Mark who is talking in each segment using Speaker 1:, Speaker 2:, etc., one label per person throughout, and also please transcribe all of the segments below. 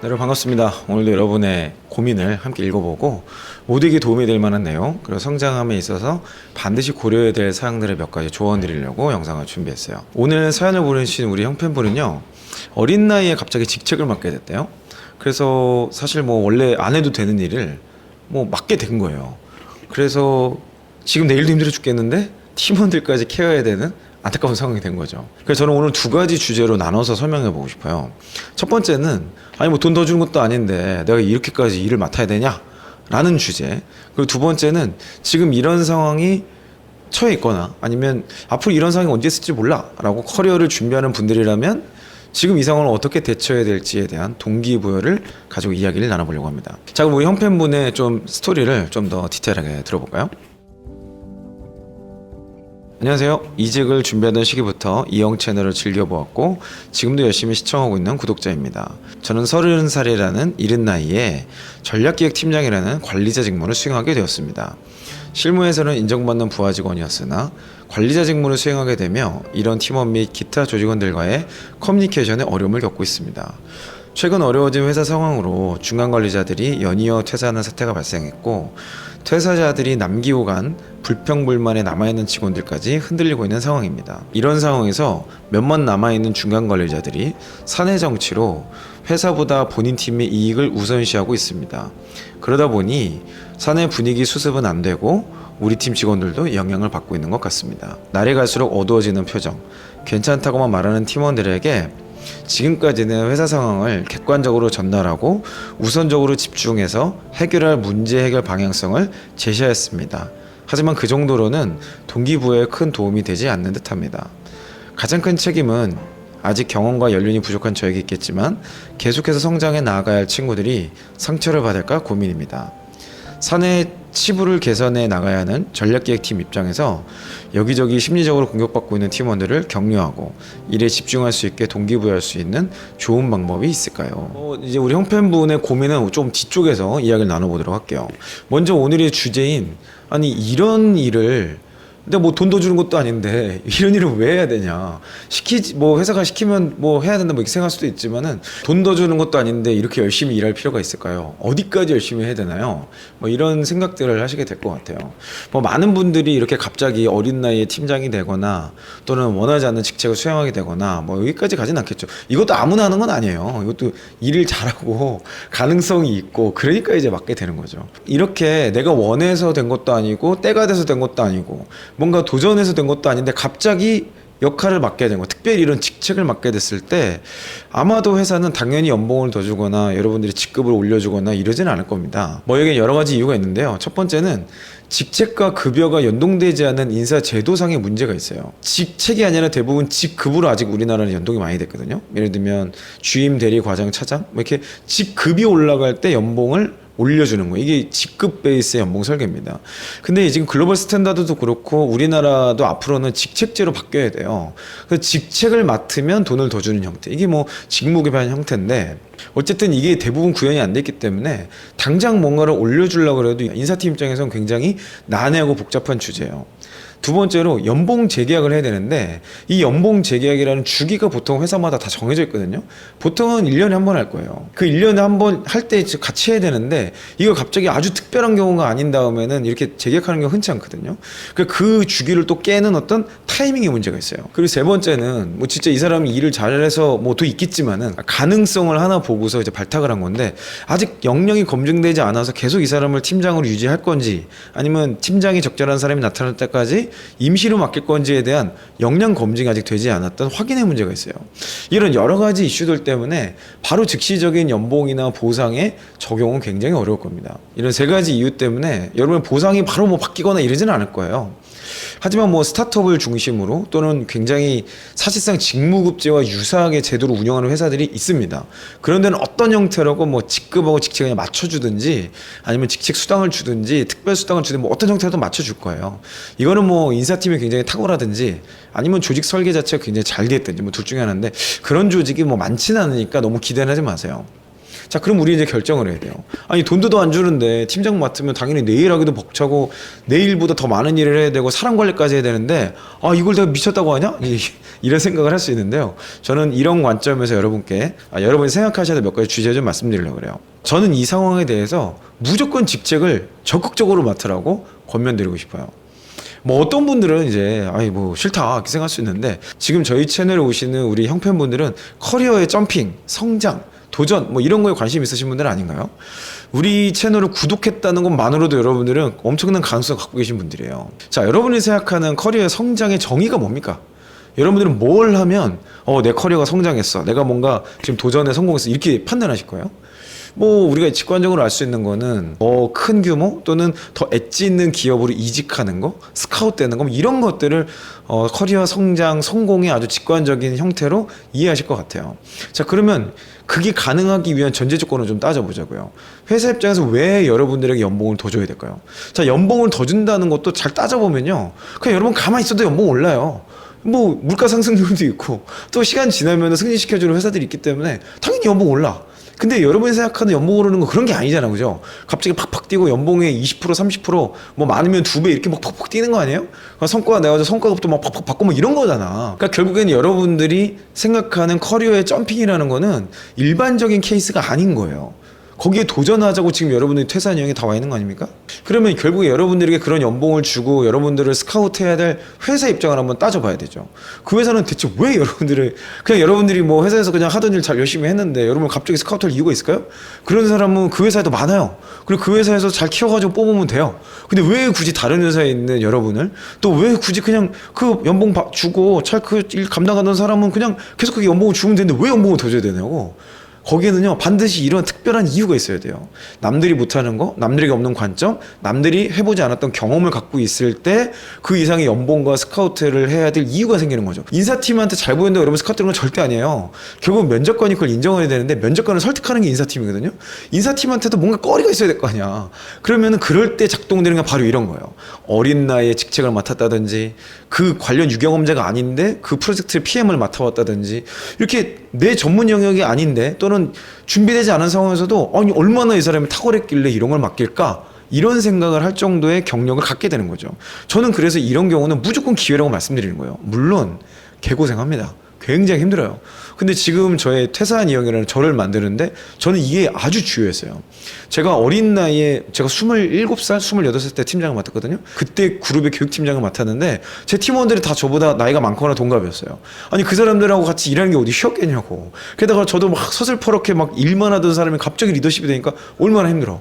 Speaker 1: 네, 여러분 반갑습니다. 오늘도 여러분의 고민을 함께 읽어보고 모두에게 도움이 될 만한 내용 그리고 성장함에 있어서 반드시 고려해야 될 사항들을 몇 가지 조언 드리려고 영상을 준비했어요. 오늘 사연을 보내주신 우리 형팬분은요 어린 나이에 갑자기 직책을 맡게 됐대요. 그래서 사실 뭐 원래 안 해도 되는 일을 뭐 맡게 된 거예요. 그래서 지금 내일도 힘들어 죽겠는데 팀원들까지 케어해야 되는 안타까운 상황이 된 거죠. 그래서 저는 오늘 두 가지 주제로 나눠서 설명해 보고 싶어요. 첫 번째는 아니 뭐 돈 더 주는 것도 아닌데 내가 이렇게까지 일을 맡아야 되냐? 라는 주제. 그리고 두 번째는 지금 이런 상황이 처해 있거나 아니면 앞으로 이런 상황이 언제 있을지 몰라 라고 커리어를 준비하는 분들이라면 지금 이 상황을 어떻게 대처해야 될지에 대한 동기부여를 가지고 이야기를 나눠보려고 합니다. 자 그럼 우리 형팬분의 좀 스토리를 좀 더 디테일하게 들어볼까요? 안녕하세요. 이직을 준비하던 시기부터 이영 채널을 즐겨보았고 지금도 열심히 시청하고 있는 구독자입니다. 저는 30살이라는 이른 나이에 전략기획팀장이라는 관리자 직무를 수행하게 되었습니다. 실무에서는 인정받는 부하 직원이었으나 관리자 직무를 수행하게 되며 이런 팀원 및 기타 조직원들과의 커뮤니케이션에 어려움을 겪고 있습니다. 최근 어려워진 회사 상황으로 중간 관리자들이 연이어 퇴사하는 사태가 발생했고 퇴사자들이 남기고 간 불평불만에 남아있는 직원들까지 흔들리고 있는 상황입니다. 이런 상황에서 몇몇 남아있는 중간 관리자들이 사내 정치로 회사보다 본인 팀의 이익을 우선시하고 있습니다. 그러다 보니 사내 분위기 수습은 안 되고 우리 팀 직원들도 영향을 받고 있는 것 같습니다. 날이 갈수록 어두워지는 표정, 괜찮다고만 말하는 팀원들에게 지금까지는 회사 상황을 객관적으로 전달하고 우선적으로 집중해서 해결할 문제 해결 방향성을 제시하였습니다. 하지만 그 정도로는 동기부여에 큰 도움이 되지 않는 듯합니다. 가장 큰 책임은 아직 경험과 연륜이 부족한 저에게 있겠지만 계속해서 성장해 나아가야 할 친구들이 상처를 받을까 고민입니다. 사내 치부를 개선해 나가야 하는 전략기획팀 입장에서 여기저기 심리적으로 공격받고 있는 팀원들을 격려하고 일에 집중할 수 있게 동기부여할 수 있는 좋은 방법이 있을까요? 어, 이제 우리 형편분의 고민은 좀 뒤쪽에서 이야기를 나눠보도록 할게요. 먼저 오늘의 주제인 아니 이런 일을 근데 뭐돈더 주는 것도 아닌데 이런 일을 왜 해야 되냐? 시키지 뭐 회사가 시키면 뭐 해야 된다 뭐 이렇게 생각할 수도 있지만은 돈 더 주는 것도 아닌데 이렇게 열심히 일할 필요가 있을까요? 어디까지 열심히 해야 되나요? 뭐 이런 생각들을 하시게 될 것 같아요. 뭐 많은 분들이 이렇게 갑자기 어린 나이에 팀장이 되거나 또는 원하지 않는 직책을 수행하게 되거나 뭐 여기까지 가진 않겠죠. 이것도 아무나 하는 건 아니에요. 이것도 일을 잘하고 가능성이 있고 그러니까 이제 맡게 되는 거죠. 이렇게 내가 원해서 된 것도 아니고 때가 돼서 된 것도 아니고 뭔가 도전해서 된 것도 아닌데 갑자기 역할을 맡게 된 거, 특별히 이런 직책을 맡게 됐을 때 아마도 회사는 당연히 연봉을 더 주거나 여러분들이 직급을 올려주거나 이러지는 않을 겁니다. 뭐 여기 여러 가지 이유가 있는데요. 첫 번째는 직책과 급여가 연동되지 않은 인사 제도상의 문제가 있어요. 직책이 아니라 대부분 직급으로 아직 우리나라는 연동이 많이 됐거든요. 예를 들면 주임 대리 과장 차장 뭐 이렇게 직급이 올라갈 때 연봉을 올려주는 거 이게 직급 베이스의 연봉 설계입니다. 근데 지금 글로벌 스탠다드도 그렇고 우리나라도 앞으로는 직책제로 바뀌어야 돼요. 그 직책을 맡으면 돈을 더 주는 형태. 이게 뭐 직무개발 형태인데 어쨌든 이게 대부분 구현이 안 됐기 때문에 당장 뭔가를 올려주려고 해도 인사팀 입장에서는 굉장히 난해하고 복잡한 주제예요. 두 번째로 연봉 재계약을 해야 되는데 이 연봉 재계약이라는 주기가 보통 회사마다 다 정해져 있거든요. 보통은 1년에 한 번 할 거예요. 그 1년에 한 번 할 때 같이 해야 되는데 이거 갑자기 아주 특별한 경우가 아닌 다음에는 이렇게 재계약하는 경우 흔치 않거든요. 그, 그 주기를 또 깨는 어떤 타이밍의 문제가 있어요. 그리고 세 번째는 뭐 진짜 이 사람이 일을 잘해서 뭐또 있겠지만은 가능성을 하나 보고서 이제 발탁을 한 건데 아직 역량이 검증되지 않아서 계속 이 사람을 팀장으로 유지할 건지 아니면 팀장이 적절한 사람이 나타날 때까지 임시로 맡길 건지에 대한 역량 검증이 아직 되지 않았던 확인의 문제가 있어요. 이런 여러 가지 이슈들 때문에 바로 즉시적인 연봉이나 보상의 적용은 굉장히 어려울 겁니다. 이런 세 가지 이유 때문에 여러분 보상이 바로 뭐 바뀌거나 이러지는 않을 거예요. 하지만 뭐 스타트업을 중심으로 또는 굉장히 사실상 직무급제와 유사하게 제도를 운영하는 회사들이 있습니다. 그런 데는 어떤 형태라고 뭐 직급하고 그냥 맞춰주든지 아니면 직책 수당을 주든지 특별 수당을 주든지 뭐 어떤 형태로도 맞춰줄 거예요. 이거는 뭐 인사팀이 굉장히 탁월하든지 아니면 조직 설계 자체가 굉장히 잘 됐든지 뭐 둘 중에 하나인데 그런 조직이 뭐 많지는 않으니까 너무 기대는 하지 마세요. 자, 그럼 우리 이제 결정을 해야 돼요. 아니, 돈도 더 안 주는데 팀장 맡으면 당연히 내일 하기도 벅차고 내일보다 더 많은 일을 해야 되고 사람 관리까지 해야 되는데 아, 이걸 내가 미쳤다고 하냐? 이- 이런 생각을 할 수 있는데요. 저는 이런 관점에서 여러분께 아, 여러분이 생각하셔야 될 몇 가지 주제 좀 말씀드리려고 그래요. 저는 이 상황에 대해서 무조건 직책을 적극적으로 맡으라고 권면드리고 싶어요. 뭐 어떤 분들은 이제 아이 뭐 싫다 이렇게 생각할 수 있는데 지금 저희 채널에 오시는 우리 형편분들은 커리어의 점핑, 성장, 도전 뭐 이런 거에 관심 있으신 분들 아닌가요? 우리 채널을 구독했다는 것만으로도 여러분들은 엄청난 가능성을 갖고 계신 분들이에요. 자, 여러분이 생각하는 커리어의 성장의 정의가 뭡니까? 여러분들은 뭘 하면 어 내 커리어가 성장했어. 내가 뭔가 지금 도전에 성공했어. 이렇게 판단하실 거예요. 뭐 우리가 직관적으로 알 수 있는 거는 더 큰 규모 또는 더 엣지 있는 기업으로 이직하는 거, 스카웃되는 거 뭐 이런 것들을 어, 커리어 성장 성공의 아주 직관적인 형태로 이해하실 것 같아요. 자 그러면 그게 가능하기 위한 전제 조건을 좀 따져보자고요. 회사 입장에서 왜 여러분들에게 연봉을 더 줘야 될까요? 자 연봉을 더 준다는 것도 잘 따져보면요. 그냥 여러분 가만히 있어도 연봉 올라요. 뭐 물가 상승률도 있고 또 시간 지나면 승진시켜주는 회사들이 있기 때문에 당연히 연봉 올라. 근데 여러분이 생각하는 연봉 오르는 거 그런 게 아니잖아, 그죠? 갑자기 팍팍 뛰고 연봉에 20% 30%뭐 많으면 두 배 이렇게 막 팍팍 뛰는 거 아니에요? 그러니까 성과가 내가지고 성과급도 막 팍팍 받고 뭐 이런 거잖아. 그러니까 결국에는 여러분들이 생각하는 커리어의 점핑이라는 거는 일반적인 케이스가 아닌 거예요. 거기에 도전하자고 지금 여러분들이 퇴사 여행에 다와 있는 거 아닙니까? 그러면 결국에 여러분들에게 그런 연봉을 주고 여러분들을 스카우트해야 될 회사 입장을 한번 따져봐야 되죠. 그 회사는 대체 왜 여러분들을 그냥 여러분들이 뭐 회사에서 그냥 하던 일 잘 열심히 했는데 여러분 갑자기 스카우트할 이유가 있을까요? 그런 사람은 그 회사에도 많아요. 그리고 그 회사에서 잘 키워가지고 뽑으면 돼요. 근데 왜 굳이 다른 회사에 있는 여러분을 또 왜 굳이 그냥 그 연봉 바- 주고 잘 그 일 감당하던 사람은 그냥 계속 그 연봉을 주면 되는데 왜 연봉을 더 줘야 되냐고. 거기에는요 반드시 이런 특별한 이유가 있어야 돼요. 남들이 못하는 거, 남들에게 없는 관점, 남들이 해보지 않았던 경험을 갖고 있을 때 그 이상의 연봉과 스카우트를 해야 될 이유가 생기는 거죠. 인사팀한테 잘 보인다고 여러분 스카우트는 건 절대 아니에요. 결국 면접관이 그걸 인정해야 되는데 면접관을 설득하는 게 인사팀이거든요. 인사팀한테도 뭔가 꺼리가 있어야 될 거 아니야. 그러면은 그럴 때 작동되는 게 바로 이런 거예요. 어린 나이에 직책을 맡았다든지 그 관련 유경험자가 아닌데 그 프로젝트의 PM을 맡아왔다든지 이렇게 내 전문 영역이 아닌데 또는 준비되지 않은 상황에서도 아니 얼마나 이 사람이 탁월했길래 이런 걸 맡길까? 이런 생각을 할 정도의 경력을 갖게 되는 거죠. 저는 그래서 이런 경우는 무조건 기회라고 말씀드리는 거예요. 물론 개고생합니다. 굉장히 힘들어요. 근데 지금 저의 퇴사한 이형이라는 저를 만드는데 저는 이게 아주 중요했어요. 제가 어린 나이에 제가 27살, 28살 때 팀장을 맡았거든요. 그때 그룹의 교육팀장을 맡았는데 제 팀원들이 다 저보다 나이가 많거나 동갑이었어요. 아니 그 사람들하고 같이 일하는 게 어디 쉬웠겠냐고. 게다가 저도 막 서슬퍼렇게 막 일만 하던 사람이 갑자기 리더십이 되니까 얼마나 힘들어.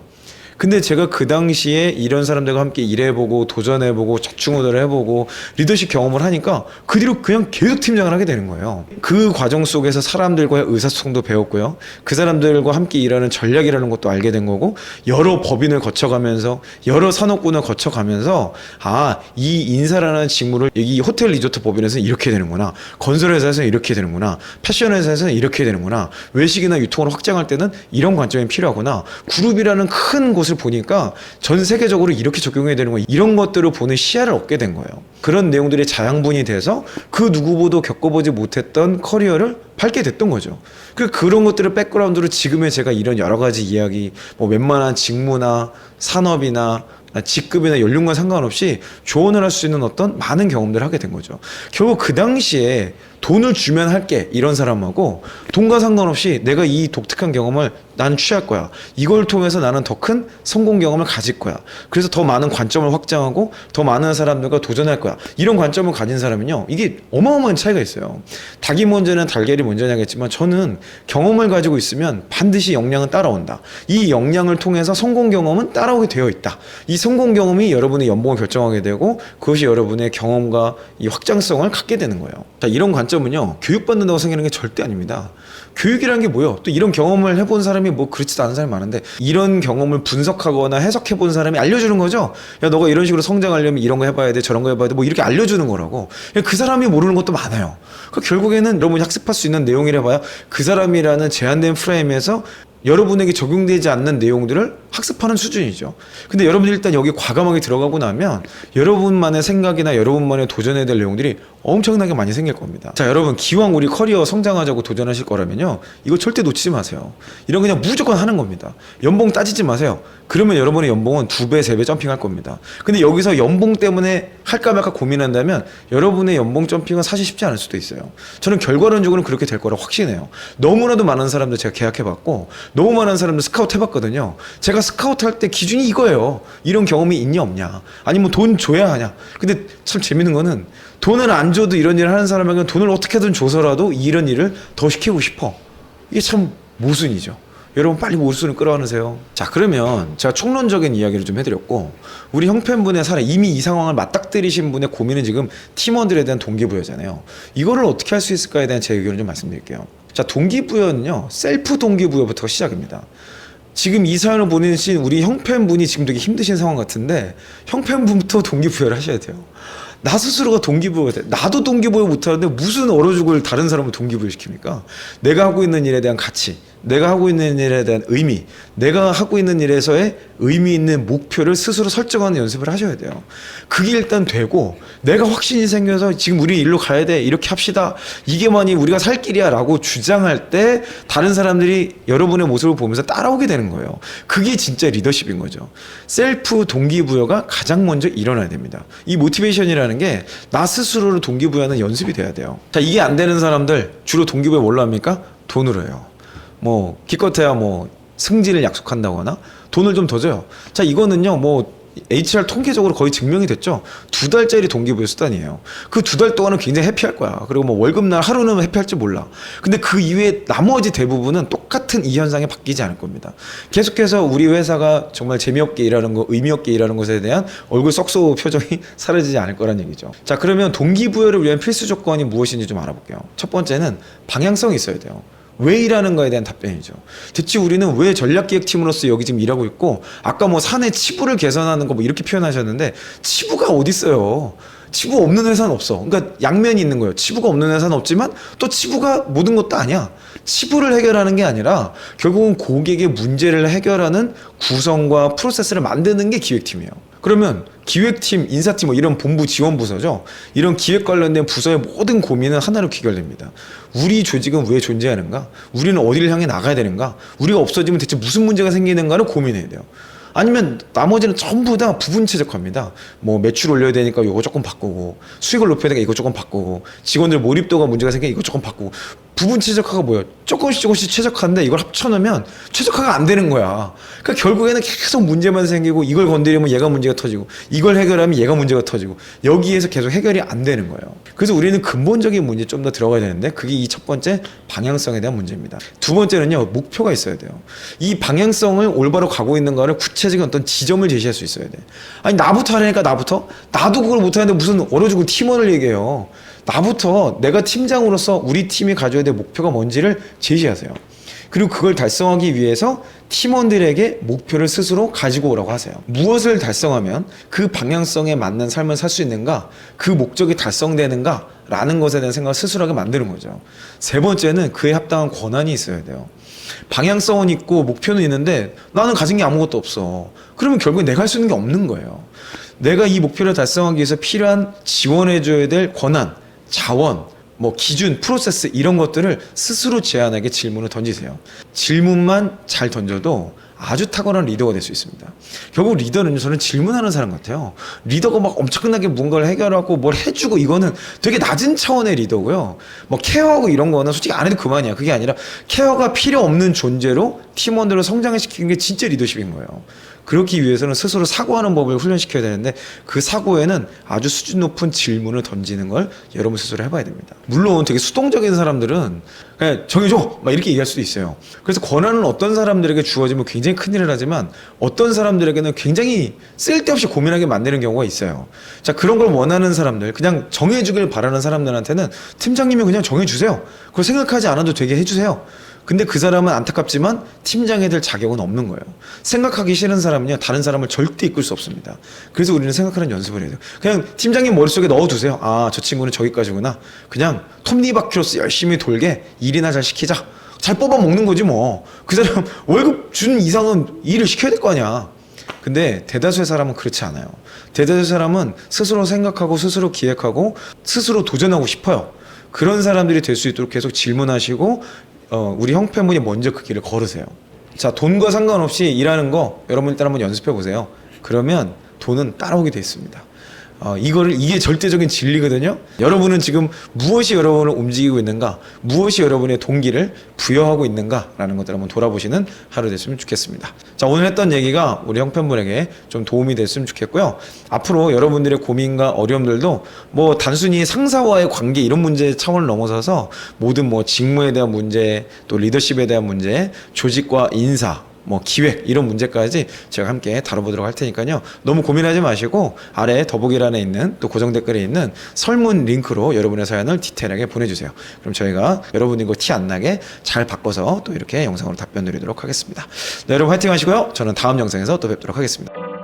Speaker 1: 근데 제가 그 당시에 이런 사람들과 함께 일해보고 도전해보고 좌충우돌을 해보고 리더십 경험을 하니까 그 뒤로 그냥 계속 팀장을 하게 되는 거예요. 그 과정 속에서 사람들과의 의사소통도 배웠고요. 그 사람들과 함께 일하는 전략이라는 것도 알게 된 거고 여러 법인을 거쳐가면서 여러 산업군을 거쳐가면서 아 이 인사라는 직무를 여기 호텔 리조트 법인에서는 이렇게 되는구나 건설회사에서는 이렇게 되는구나 패션 회사에서는 이렇게 되는구나 외식이나 유통을 확장할 때는 이런 관점이 필요하구나 그룹이라는 큰 곳을 보니까 전 세계적으로 이렇게 적용해야 되는 거 이런 것들을 보는 시야를 얻게 된 거예요 그런 내용들이 자양분이 돼서 그 누구보도 겪어보지 못했던 커리어를 밟게 됐던 거죠. 그 그런 것들을 백그라운드로 지금의 제가 이런 여러 가지 이야기, 뭐 웬만한 직무나 산업이나 직급이나 연륜과 상관없이 조언을 할 수 있는 어떤 많은 경험들을 하게 된 거죠. 결국 그 당시에 돈을 주면 할게 이런 사람하고 돈과 상관없이 내가 이 독특한 경험을 나는 취할 거야. 이걸 통해서 나는 더 큰 성공 경험을 가질 거야. 그래서 더 많은 관점을 확장하고 더 많은 사람들과 도전할 거야. 이런 관점을 가진 사람은요. 이게 어마어마한 차이가 있어요. 닭이 먼저는 달걀이 먼저냐겠지만 저는 경험을 가지고 있으면 반드시 역량은 따라온다. 이 역량을 통해서 성공 경험은 따라오게 되어 있다. 이 성공 경험이 여러분의 연봉을 결정하게 되고 그것이 여러분의 경험과 이 확장성을 갖게 되는 거예요. 자, 이런 관점 은요. 교육받는다고 생기는 게 절대 아닙니다. 교육이라는 게 뭐예요? 또 이런 경험을 해본 사람이 뭐 그렇지도 않은 사람이 많은데 이런 경험을 분석하거나 해석해 본 사람이 알려주는 거죠. 야 너가 이런 식으로 성장하려면 이런 거 해봐야 돼, 저런 거 해봐야 돼, 뭐 이렇게 알려주는 거라고. 그 사람이 모르는 것도 많아요. 그 결국에는 여러분이 학습할 수 있는 내용이라 봐야 그 사람이라는 제한된 프레임에서 여러분에게 적용되지 않는 내용들을 학습하는 수준이죠. 근데 여러분이 일단 여기 과감하게 들어가고 나면 여러분만의 생각이나 여러분만의 도전해야 될 내용들이 엄청나게 많이 생길 겁니다. 자, 여러분 기왕 우리 커리어 성장하자고 도전하실 거라면요. 이거 절대 놓치지 마세요. 이런 그냥 무조건 하는 겁니다. 연봉 따지지 마세요. 그러면 여러분의 연봉은 두 배, 세 배 점핑할 겁니다. 근데 여기서 연봉 때문에 할까 말까 고민한다면 여러분의 연봉 점핑은 사실 쉽지 않을 수도 있어요. 저는 결과론적으로 그렇게 될 거라 확신해요. 너무나도 많은 사람들 제가 계약해봤고 너무 많은 사람들 스카우트 해봤거든요. 제가 스카우트 할 때 기준이 이거예요. 이런 경험이 있냐 없냐. 아니면 돈 줘야 하냐. 근데 참 재밌는 거는 돈을 안 줘도 이런 일을 하는 사람에게는 돈을 어떻게든 줘서라도 이런 일을 더 시키고 싶어. 이게 참 모순이죠. 여러분 빨리 모순을 끌어안으세요. 자 그러면 제가 총론적인 이야기를 좀 해드렸고 우리 형편분의 사례 이미 이 상황을 맞닥뜨리신 분의 고민은 지금 팀원들에 대한 동기부여잖아요. 이거를 어떻게 할 수 있을까에 대한 제 의견을 좀 말씀드릴게요. 자 동기부여는요 셀프 동기부여부터 시작입니다. 지금 이 사연을 보내신 우리 형편분이 지금 되게 힘드신 상황 같은데 형편분부터 동기부여를 하셔야 돼요. 나 스스로가 동기부여가 돼. 나도 동기부여 못하는데 무슨 얼어 죽을 다른 사람을 동기부여 시킵니까? 내가 하고 있는 일에 대한 가치, 내가 하고 있는 일에 대한 의미, 내가 하고 있는 일에서의 의미 있는 목표를 스스로 설정하는 연습을 하셔야 돼요. 그게 일단 되고 내가 확신이 생겨서 지금 우리 일로 가야 돼 이렇게 합시다 이게만이 우리가 살 길이야 라고 주장할 때 다른 사람들이 여러분의 모습을 보면서 따라오게 되는 거예요. 그게 진짜 리더십인 거죠. 셀프 동기부여가 가장 먼저 일어나야 됩니다. 이 모티베이션이라는 게 나 스스로를 동기부여하는 연습이 돼야 돼요. 자 이게 안 되는 사람들 주로 동기부여 뭘로 합니까? 돈으로 해요. 뭐 기껏해야 뭐 승진을 약속한다거나 돈을 좀 더 줘요. 자 이거는요 뭐 HR 통계적으로 거의 증명이 됐죠. 두 달짜리 동기부여 수단이에요. 그 두 달 동안은 굉장히 해피할 거야. 그리고 뭐 월급날 하루는 해피할지 몰라. 근데 그 이외에 나머지 대부분은 똑같은 이 현상이 바뀌지 않을 겁니다. 계속해서 우리 회사가 정말 재미없게 일하는 거, 의미 없게 일하는 것에 대한 얼굴 썩소 표정이 사라지지 않을 거란 얘기죠. 자, 그러면 동기부여를 위한 필수 조건이 무엇인지 좀 알아볼게요. 첫 번째는 방향성이 있어야 돼요. 왜 일하는가에 대한 답변이죠. 대체 우리는 왜 전략기획팀으로서 여기 지금 일하고 있고 아까 뭐 사내 치부를 개선하는 거 뭐 이렇게 표현하셨는데 치부가 어디 있어요? 치부 없는 회사는 없어. 그러니까 양면이 있는 거예요. 치부가 없는 회사는 없지만 또 치부가 모든 것도 아니야. 치부를 해결하는 게 아니라 결국은 고객의 문제를 해결하는 구성과 프로세스를 만드는 게 기획팀이에요. 그러면 기획팀, 인사팀 뭐 이런 본부 지원 부서죠. 이런 기획 관련된 부서의 모든 고민은 하나로 귀결됩니다. 우리 조직은 왜 존재하는가? 우리는 어디를 향해 나가야 되는가? 우리가 없어지면 대체 무슨 문제가 생기는가를 고민해야 돼요. 아니면 나머지는 전부 다 부분 최적화입니다. 뭐 매출 올려야 되니까 이거 조금 바꾸고 수익을 높여야 되니까 이거 조금 바꾸고 직원들 몰입도가 문제가 생기니까 이거 조금 바꾸고 부분 최적화가 뭐예요? 조금씩 조금씩 최적화인데 이걸 합쳐놓으면 최적화가 안 되는 거야. 그러니까 결국에는 계속 문제만 생기고 이걸 건드리면 얘가 문제가 터지고 이걸 해결하면 얘가 문제가 터지고 여기에서 계속 해결이 안 되는 거예요. 그래서 우리는 근본적인 문제 좀 더 들어가야 되는데 그게 이 첫 번째 방향성에 대한 문제입니다. 두 번째는요 목표가 있어야 돼요. 이 방향성을 올바로 가고 있는가를 구체적인 어떤 지점을 제시할 수 있어야 돼. 아니 나부터 하려니까 나부터 나도 그걸 못하는데 무슨 얼어 죽을 팀원을 얘기해요. 나부터 내가 팀장으로서 우리 팀이 가져야 될 목표가 뭔지를 제시하세요. 그리고 그걸 달성하기 위해서 팀원들에게 목표를 스스로 가지고 오라고 하세요. 무엇을 달성하면 그 방향성에 맞는 삶을 살 수 있는가, 그 목적이 달성되는가, 라는 것에 대한 생각을 스스로 하게 만드는 거죠. 세 번째는 그에 합당한 권한이 있어야 돼요. 방향성은 있고 목표는 있는데 나는 가진 게 아무것도 없어. 그러면 결국 내가 할 수 있는 게 없는 거예요. 내가 이 목표를 달성하기 위해서 필요한 지원해줘야 될 권한, 자원, 뭐 기준, 프로세스 이런 것들을 스스로 제안하게 질문을 던지세요. 질문만 잘 던져도 아주 탁월한 리더가 될 수 있습니다. 결국 리더는 저는 질문하는 사람 같아요. 리더가 막 엄청나게 뭔가를 해결하고 뭘 해주고 이거는 되게 낮은 차원의 리더고요. 뭐 케어하고 이런 거는 솔직히 안 해도 그만이야. 그게 아니라 케어가 필요 없는 존재로 팀원들을 성장시키는 게 진짜 리더십인 거예요. 그렇기 위해서는 스스로 사고하는 법을 훈련시켜야 되는데 그 사고에는 아주 수준 높은 질문을 던지는 걸 여러분 스스로 해봐야 됩니다. 물론 되게 수동적인 사람들은 그냥 정해줘! 막 이렇게 얘기할 수도 있어요. 그래서 권한은 어떤 사람들에게 주어지면 굉장히 큰일을 하지만 어떤 사람들에게는 굉장히 쓸데없이 고민하게 만드는 경우가 있어요. 자, 그런 걸 원하는 사람들, 그냥 정해주길 바라는 사람들한테는 팀장님이 그냥 정해주세요. 그걸 생각하지 않아도 되게 해주세요. 근데 그 사람은 안타깝지만 팀장이 될 자격은 없는 거예요. 생각하기 싫은 사람은요, 다른 사람을 절대 이끌 수 없습니다. 그래서 우리는 생각하는 연습을 해야 돼요. 그냥 팀장님 머릿속에 넣어두세요. 아, 저 친구는 저기까지구나. 그냥 톱니바퀴로서 열심히 돌게 일이나 잘 시키자. 잘 뽑아 먹는 거지 뭐. 그 사람 월급 준 이상은 일을 시켜야 될 거 아니야. 근데 대다수의 사람은 그렇지 않아요. 대다수의 사람은 스스로 생각하고 스스로 기획하고 스스로 도전하고 싶어요. 그런 사람들이 될 수 있도록 계속 질문하시고 어, 우리 형편분이 먼저 그 길을 걸으세요. 자, 돈과 상관없이 일하는 거 여러분 일단 한번 연습해 보세요. 그러면 돈은 따라오게 돼 있습니다. 어, 이거를 이게 절대적인 진리거든요. 여러분은 지금 무엇이 여러분을 움직이고 있는가, 무엇이 여러분의 동기를 부여하고 있는가라는 것들 한번 돌아보시는 하루 됐으면 좋겠습니다. 자 오늘 했던 얘기가 우리 형편분에게 좀 도움이 됐으면 좋겠고요. 앞으로 여러분들의 고민과 어려움들도 뭐 단순히 상사와의 관계 이런 문제 차원을 넘어서서 모든 뭐 직무에 대한 문제, 또 리더십에 대한 문제, 조직과 인사 뭐 기획 이런 문제까지 제가 함께 다뤄보도록 할 테니까요. 너무 고민하지 마시고 아래 더보기란에 있는 또 고정 댓글에 있는 설문 링크로 여러분의 사연을 디테일하게 보내주세요. 그럼 저희가 여러분 이거 티 안 나게 잘 바꿔서 또 이렇게 영상으로 답변 드리도록 하겠습니다. 네, 여러분 화이팅 하시고요. 저는 다음 영상에서 또 뵙도록 하겠습니다.